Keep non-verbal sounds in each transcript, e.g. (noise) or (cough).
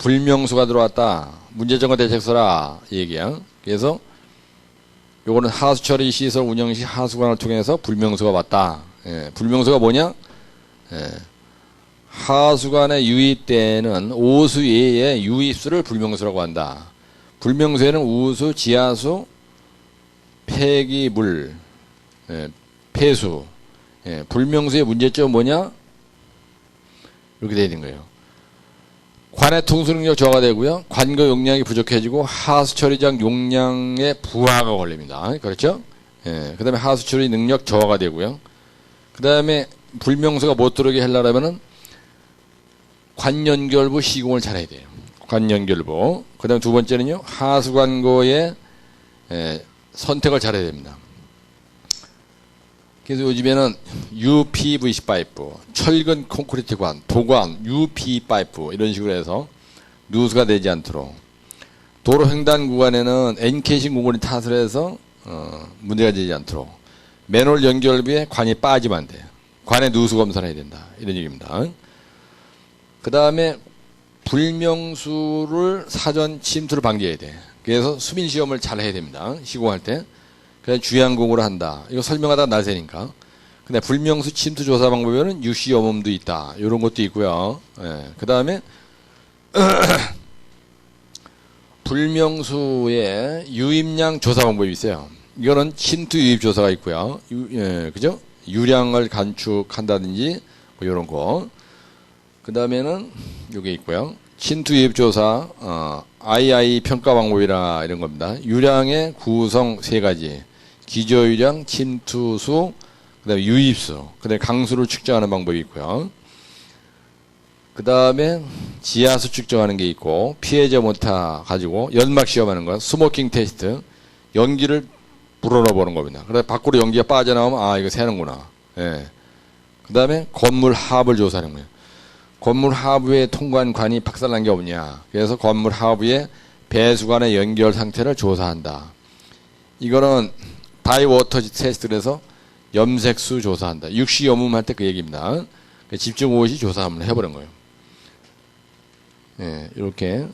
불명수가 들어왔다. 문제점과 대책서라 이 얘기야. 그래서 요거는 하수 처리 시설 운영 시 하수관을 통해서 불명수가 왔다. 예, 불명수가 뭐냐? 예, 하수관에 유입되는 오수 외의 유입수를 불명수라고 한다. 불명수에는 우수, 지하수, 폐기물, 예, 폐수. 예, 불명수의 문제점은 뭐냐? 이렇게 되어 있는 거예요. 관의 통수 능력 저하가 되고요. 관거 용량이 부족해지고 하수 처리장 용량의 부하가 걸립니다. 그렇죠? 예. 그다음에 하수 처리 능력 저하가 되고요. 그다음에 불명수가 못 들어오게 하려면은 관연결부 시공을 잘해야 돼요. 관연결부. 그다음 두 번째는요. 하수관고의 예, 선택을 잘해야 됩니다. 그래서 요즘에는 UPVC 파이프, 철근 콘크리트 관, 도관, UP 파이프 이런 식으로 해서 누수가 되지 않도록 도로 횡단 구간에는 엔캐싱 공구리 탓을 해서 어, 문제가 되지 않도록 맨홀 연결부에 관이 빠지면 안 돼요. 관에 누수 검사를 해야 된다. 이런 얘기입니다. 그 다음에 불명수를 사전 침투를 방지해야 돼. 그래서 수민 시험을 잘 해야 됩니다. 시공할 때. 그냥 주양공으로 한다. 이거 설명하다 날새니까. 근데 불명수 침투 조사 방법에는 유시 염음도 있다. 이런 것도 있고요. 예. 그 다음에 (clears throat) 불명수의 유입량 조사 방법이 있어요. 이거는 침투 유입 조사가 있고요. 유, 예, 그죠? 유량을 간축한다든지 뭐 이런 거. 그 다음에는 이게 있고요. 침투 유입 조사, 어, II 평가 방법이라 이런 겁니다. 유량의 구성 세 가지. 기저유량, 침투수, 그다음에 유입수, 그다음에 강수를 측정하는 방법이 있고요. 그다음에 지하수 측정하는 게 있고 피해자 모타 가지고 연막 시험하는 거, 스모킹 테스트, 연기를 불어넣어 보는 겁니다. 그래 밖으로 연기가 빠져나오면 아 이거 새는구나. 예. 그다음에 건물 하부를 조사하는 거예요. 건물 하부에 통관 관이 박살난 게 없냐. 그래서 건물 하부에 배수관의 연결 상태를 조사한다. 이거는 다이 워터 테스트를 해서 염색수 조사한다. 육시 염음 할 때 그 얘기입니다. 집중 오시 조사 한번 해보는 거예요. 예, 이렇게.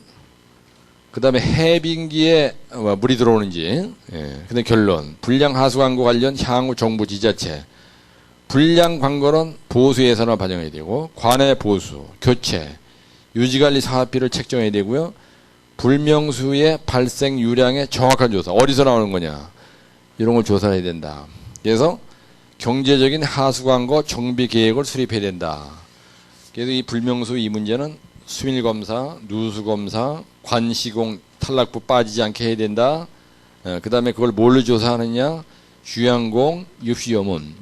그 다음에 해빙기에 뭐 물이 들어오는지. 예, 근데 결론. 불량 하수 광고 관련 향후 정부 지자체. 불량 광고는 보수 예산을 반영해야 되고, 관내 보수, 교체, 유지관리 사업비를 책정해야 되고요. 불명수의 발생 유량의 정확한 조사. 어디서 나오는 거냐. 이런 걸 조사해야 된다. 그래서 경제적인 하수광고 정비 계획을 수립해야 된다. 그래서 이 불명수 이 문제는 수밀 검사, 누수 검사, 관시공 탈락부 빠지지 않게 해야 된다. 어, 그 다음에 그걸 뭘로 조사하느냐? 주양공,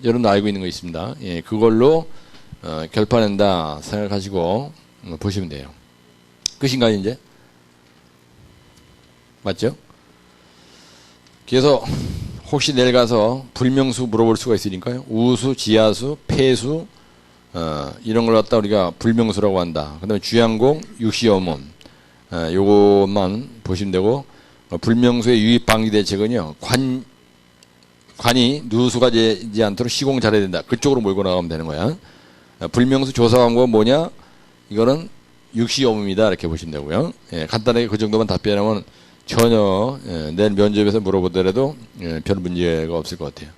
이런 거 알고 있는 거 있습니다. 예, 그걸로 어, 결판낸다 생각하시고 어, 보시면 돼요. 끝인가요 이제? 맞죠? 그래서 혹시 내일 가서 불명수 물어볼 수가 있으니까요. 우수, 지하수, 폐수 어, 이런 걸 갖다 우리가 불명수라고 한다. 그다음에 주양공, 육시염원 어, 요것만 보시면 되고 어, 불명수의 유입 방지 대책은요. 관 관이 누수가 되지 않도록 시공 잘해야 된다. 그쪽으로 몰고 나가면 되는 거야. 어, 불명수 조사 방법은 뭐냐? 이거는 육시염입니다. 이렇게 보시면 되고요. 예, 간단하게 그 정도만 답변하면 전혀 예, 내일 면접에서 물어보더라도 예, 별 문제가 없을 것 같아요.